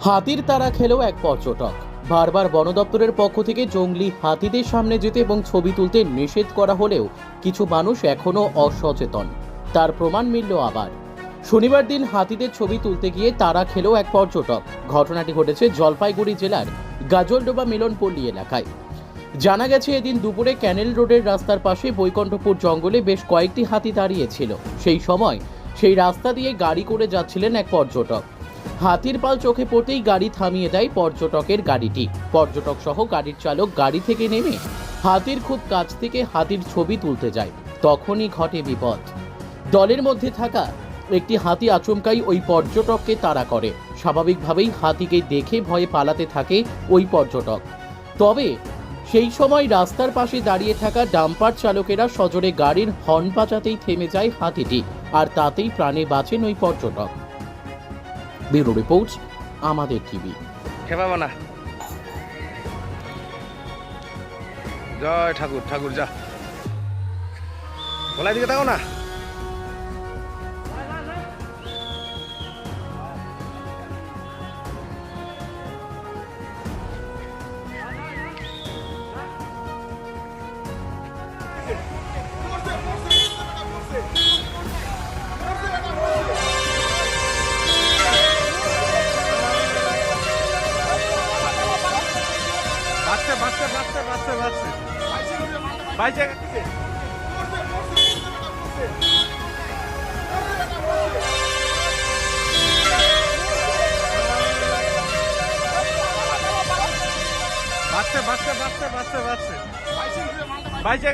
হাতির তারা খেলেও এক পর্যটক। বারবার বন দপ্তরের পক্ষ থেকে জঙ্গলি হাতিদের সামনে যেতে এবং ছবি তুলতে নিষেধ করা হলেও কিছু মানুষ এখনও অসচেতন। তার প্রমাণ মিলল আবার। শনিবার দিন হাতিদের ছবি তুলতে গিয়ে তারা খেলেও এক পর্যটক। ঘটনাটি ঘটেছে জলপাইগুড়ি জেলার গাজলডোবা মিলনপল্লী এলাকায়। জানা গেছে এদিন দুপুরে ক্যানেল রোডের রাস্তার পাশে বৈকণ্ঠপুর জঙ্গলে বেশ কয়েকটি হাতি দাঁড়িয়েছিল। সেই সময় সেই রাস্তা দিয়ে গাড়ি করে যাচ্ছিলেন এক পর্যটক। হাতির পাল চোখে পড়তেই গাড়ি থামিয়ে দেয় পর্যটকের গাড়িটি। পর্যটক সহ গাড়ির চালক গাড়ি থেকে নেমে হাতির খুব কাছ থেকে হাতির ছবি তুলতে যায়। তখনই ঘটে বিপদ। দলের মধ্যে থাকা একটি হাতি আচমকাই ওই পর্যটককে তাড়া করে। স্বাভাবিকভাবেই হাতিকে দেখে ভয়ে পালাতে থাকে ওই পর্যটক। তবে সেই সময় রাস্তার পাশে দাঁড়িয়ে থাকা ডাম্পার চালকেরা সজোরে গাড়ির হর্ন বাজাতেই থেমে যায় হাতিটি, আর তাতেই প্রাণে বাঁচেন ওই পর্যটক। ব্যুরো রিপোর্ট, আমাদের টিভি। জয় ঠাকুর ঠাকুর যা। বলাই দিকে থাকো না। বাঁচছে বাচ্চা বাঁচছে বাঁচছে বাঁচছে বাইশে বাচ্চা বাচ্চা বাচ্চা বাচ্চা বাঁচছে বাইশে